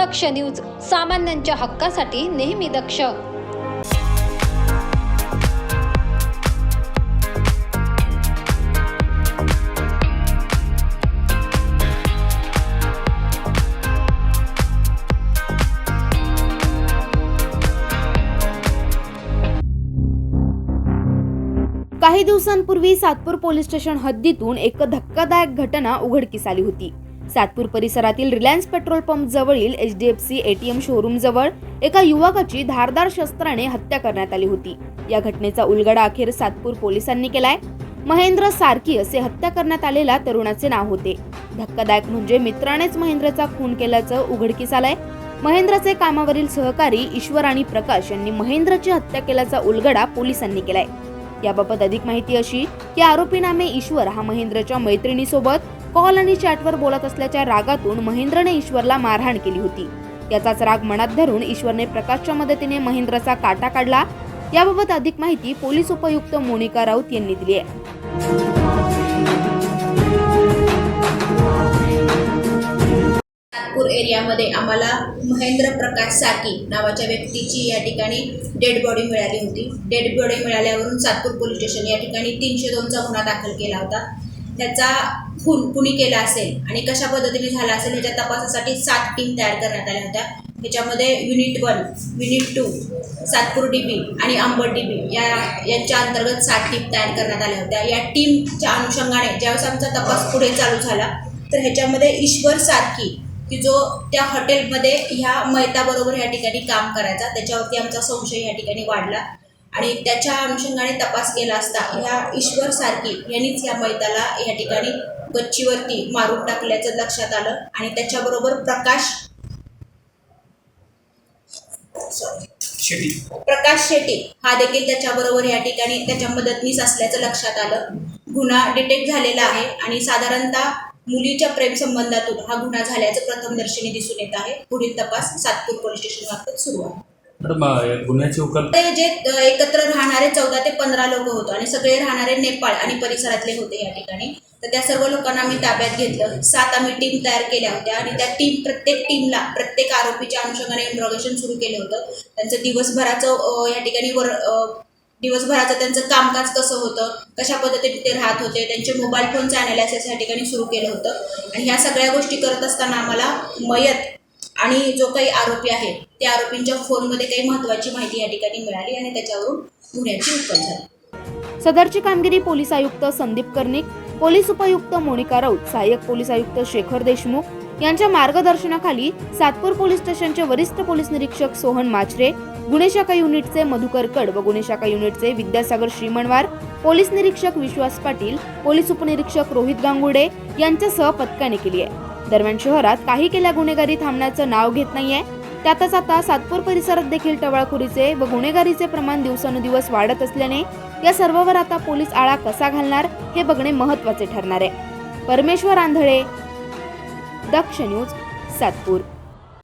दक्ष news सामान्यांच्या हक्कासाठी नेहमी दक्ष. काही दिवसांपूर्वी सातपूर पोलीस स्टेशन हद्दीतून एक धक्कादायक घटना उघडकीस आली होती. सातपूर परिसरातील रिलायन्स पेट्रोल पंप जवळील H D F C ATM showroom जवळ एका युवकाची धारदार शस्त्राने हत्या करण्यात आली होती. या घटनेचा उलगडा अखेर सातपूर पोलिसांनी केलाय. महेंद्र सारकी असे हत्या करण्यात आलेल्या तरुणाचे नाव होते. धक्कादायक म्हणजे मित्रानेच महेंद्रचा खून केल्याचं उघडकीस आलंय. महेंद्रचे कामावरील सहकारी ईश्वर आणि प्रकाश यांनी महेंद्रची हत्या केल्याचा उलगडा पोलिसांनी केलाय. याबाबत अधिक माहिती अशी की आरोपी नामे ईश्वर हा महेंद्रच्या मैत्रिणीसोबत कॉल आणि चॅटवर बोलत असल्याच्या रागातून महेंद्रने ईश्वरला मारहाण केली होती. याचाच राग मनात धरून ईश्वरने प्रकाशच्या मदतीने महेंद्रचा काटा काढला. याबाबत अधिक माहिती पोलीस उपयुक्त मोनिका राऊत यांनी दिली आहे. नागपूर एरियामध्ये आम्हाला महेंद्र प्रकाश साकी नावाच्या व्यक्तीची या ठिकाणी डेड बॉडी मिळाली होती. डेड बॉडी मिळाल्यावरून सातपूर पोलीस स्टेशन या ठिकाणी तीनशे दोनचा गुन्हा दाखल केला होता. त्याचा खून कुणी केला असेल आणि कशा पद्धतीने झाला असेल ह्याच्या तपासासाठी सात टीम तयार करण्यात आल्या होत्या. त्याच्यामध्ये unit one unit two Satpur DB आणि अंबड डीबी या यांच्या अंतर्गत सात टीम तयार करण्यात आल्या होत्या. या टीमच्या अनुषंगाने ज्यावेळेस आमचा तपास पुढे चालू झाला तर ह्याच्यामध्ये ईश्वर सारखी की जो त्या हॉटेलमध्ये ह्या मैताबरोबर ह्या ठिकाणी काम करायचा त्याच्यावरती आमचा संशय ह्या ठिकाणी वाढला. आणि त्याच्या अनुषंगाने तपास केला असता ह्या ईश्वर सारखी यांनीच या मैताला या ठिकाणी गच्चीवरती मारून टाकल्याचं लक्षात आलं आणि त्याच्याबरोबर प्रकाश शेती. प्रकाश शेट्टी हा देखील त्याच्याबरोबर या ठिकाणी त्याच्या मदतनीस असल्याचं लक्षात आलं. गुन्हा डिटेक्ट झालेला आहे आणि साधारणतः मुलीच्या प्रेमसंबंधातून हा गुन्हा झाल्याचं प्रथमदर्शनी दिसून येत आहे. पुढील तपास सातपूर पोलीस स्टेशन मार्फत सुरू आहे. गुन्ह्याची उकल जे एकत्र राहणारे चौदा ते पंधरा लोक होतो आणि सगळे राहणारे नेपाळ आणि परिसरातले होते या ठिकाणी. तर त्या सर्व लोकांना आम्ही ताब्यात घेतलं. सात आम्ही टीम तयार केल्या होत्या आणि त्या टीम प्रत्येक टीमला प्रत्येक आरोपीच्या अनुषंगाने इंट्रॉगेशन सुरू केलं होतं. त्यांचं दिवसभराचं या ठिकाणी वर दिवसभराचं त्यांचं कामकाज कसं होतं कशा पद्धतीने ते राहत होते त्यांचे मोबाईल फोनचं अनालिसिस या ठिकाणी सुरू केलं होतं. आणि ह्या सगळ्या गोष्टी करत असताना आम्हाला मयत आणि जो काही आरोपी आहे त्या आरोपींच्या फोनमध्ये काही महत्त्वाची माहिती या ठिकाणी मिळाली आणि त्याच्यावरून गुन्ह्याची उत्पन्न झाली. सदरची कामगिरी पोलीस आयुक्त संदीप कर्णिक पोलीस उपायुक्त मोनिका राऊत सहाय्यक पोलीस आयुक्त शेखर देशमुख यांच्या मार्गदर्शनाखाली सातपूर पोलीस स्टेशनचे वरिष्ठ पोलीस निरीक्षक सोहन माचरे गुन्हे शाखा युनिटचे मधुकर कड व गुन्हे शाखा युनिटचे विद्यासागर श्रीमणवार पोलीस निरीक्षक विश्वास पाटील पोलीस उपनिरीक्षक रोहित गांगुडे यांच्यासह पथकाने केली आहे. दरम्यान शहरात काही केल्या गुन्हेगारी थांबण्याचं नाव घेत नाहीये. त्यातच आता सातपूर परिसरात देखील टवाळखोरीचे व गुन्हेगारीचे प्रमाण दिवसानुदिवस वाढत असल्याने या सर्वावर आता पोलीस आळा कसा घालणार हे बघणे महत्त्वाचे ठरणार आहे. परमेश्वर आंधळे दक्ष न्यूज सातपूर.